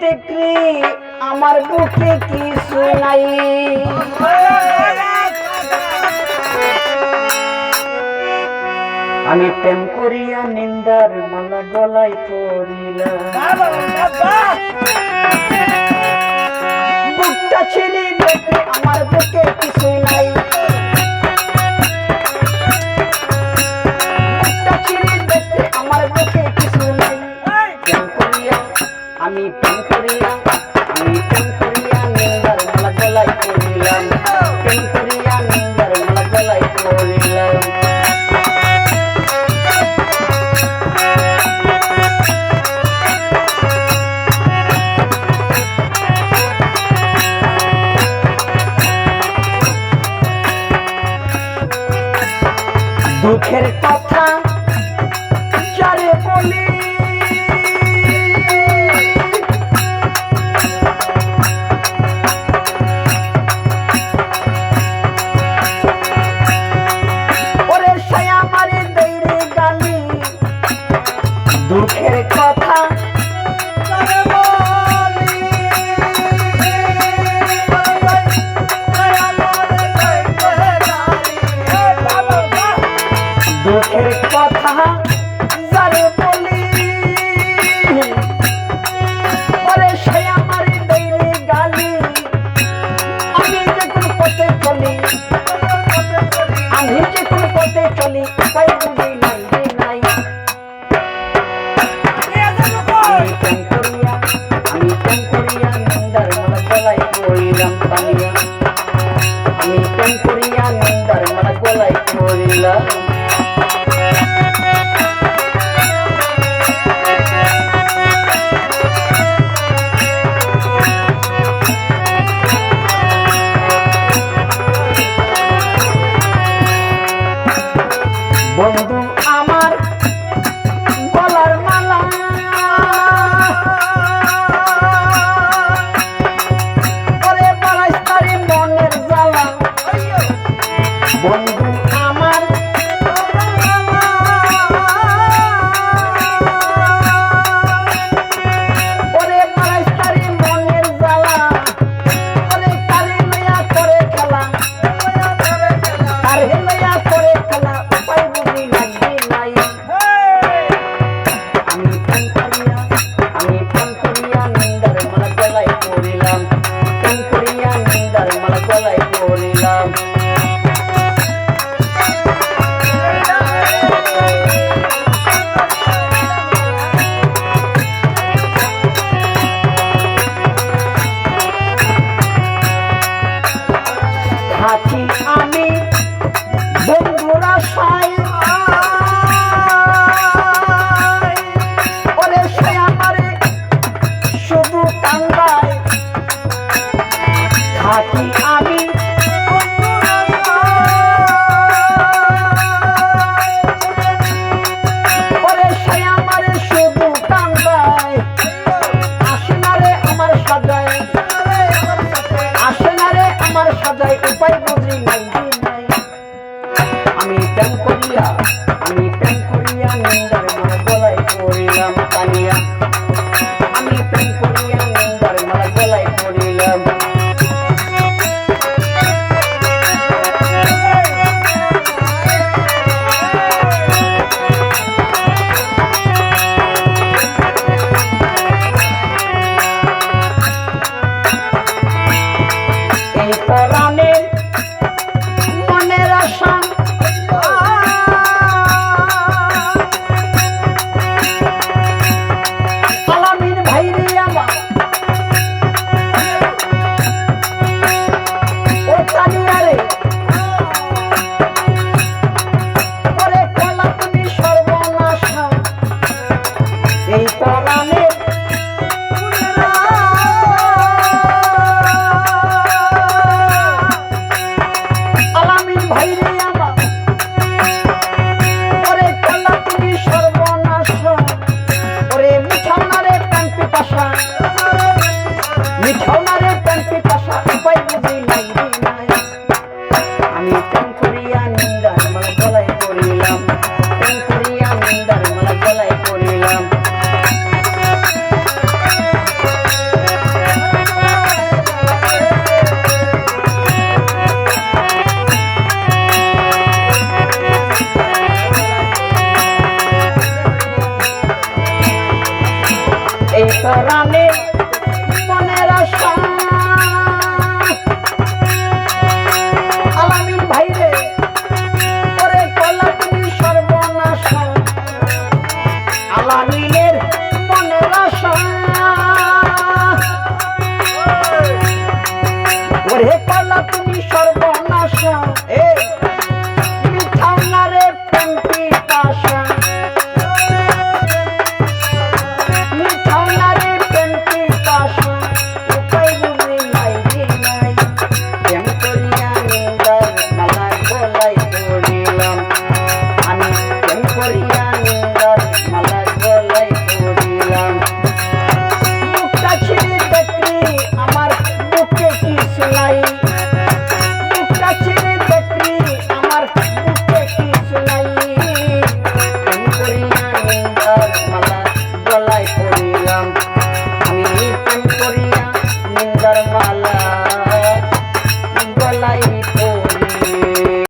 দেখলে আমার বুকে কি নাই। আমি প্রেম করিয়া নিন্দার মালা গলায় পড়িলাম। বুকটা দেখলে আমার বুকে কিছু দুঃখের কথা যারে বলি ಕೈ বন্ধু আমার গলার মালা। পরে পাড়ায় তারি মনের জ্বালা। বন্ধু রানে মনের আশা। আলামিন ভাইরে পরে কলা তুমি সর্বনাশা। আলামিনের মনের আশা। ওরে কলা তুমি সর্বনাশা। এ